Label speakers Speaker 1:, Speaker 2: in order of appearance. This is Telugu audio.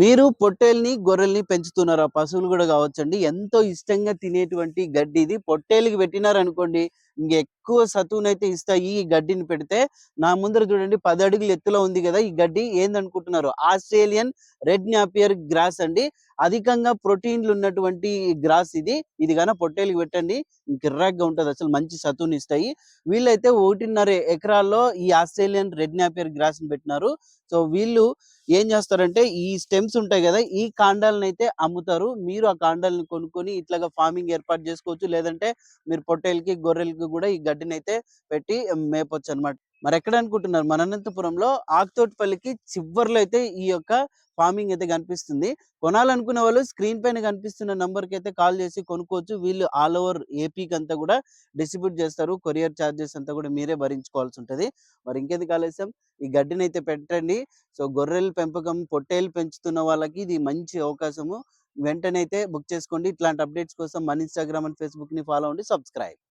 Speaker 1: మీరు పొట్టేల్ని, గొర్రెల్ని పెంచుతున్నారు ఆ పశువులు కూడా కావచ్చండి ఎంతో ఇష్టంగా తినేటువంటి గడ్డి ఇది. పొట్టేలుకి పెట్టినారనుకోండి, ఇంకా ఎక్కువ సతువునైతే ఇస్తాయి ఈ గడ్డిని పెడితే. నా ముందర చూడండి పది అడుగులు ఎత్తులో ఉంది కదా ఈ గడ్డి ఏందనుకుంటున్నారు? ఆస్ట్రేలియన్ రెడ్ న్యాపియర్ గ్రాస్ అండి. అధికంగా ప్రోటీన్‌లున్నటువంటి గ్రాస్ ఇది. ఇది కానీ పొట్టేలుకి పెట్టండి. కిర్రాక్‌గా అసలు మంచి సత్తువనిస్తాయి. వీళ్ళైతే 1.5 ఎకరాల్లో ఈ ఆస్ట్రేలియన్ రెడ్ న్యాపియర్ గ్రాస్‌ని పెట్టినారు. సో, వీళ్ళు ఏం చేస్తారంటే ఈ స్టెమ్స్ ఉంటాయి కదా ఈ కాండాలనైతే అమ్ముతారు. మీరు ఆ కాండాలను కొనుక్కొని ఇట్లాగా ఫార్మింగ్ ఏర్పాటు చేసుకోవచ్చు లేదంటే మీరు పొట్టేలకి గొర్రెలకి కూడా ఈ గడ్డినైతే పెట్టి మేపొచ్చనమాట. అనుకుంటున్నారు మన అనంతపురంలో ఆకుతోటిపల్లికి చివరిలో అయితే ఈ యొక్క ఫార్మింగ్ అయితే కనిపిస్తుంది కొనాలనుకునే వాళ్ళు స్క్రీన్ పైన కనిపిస్తున్న గనిపిస్తున్న అయితే కాల్ చేసి కొనుక్కోవచ్చు. వీళ్ళు ఆల్ ఓవర్ ఏపీకి అంతా కూడా డిస్ట్రిబ్యూట్ చేస్తారు కొరియర్ చార్జెస్ అంతా కూడా మీరే భరించుకోవాల్సి ఉంటుంది మరి ఇంకెందుకు ఆలస్యం ఈ గడ్డినైతే పెట్టండి. సో, గొర్రెల పెంపకం, పొట్టేలు పెంచుతున్న వాళ్ళకి ఇది మంచి అవకాశము. వెంటనే అయితే బుక్ చేసుకోండి. ఇట్లాంటి అప్డేట్స్ కోసం మన ఇన్‌స్టాగ్రామ్ అండ్ ఫేస్‌బుక్‌ని ఫాలో అవ్వండి. సబ్స్క్రైబ్.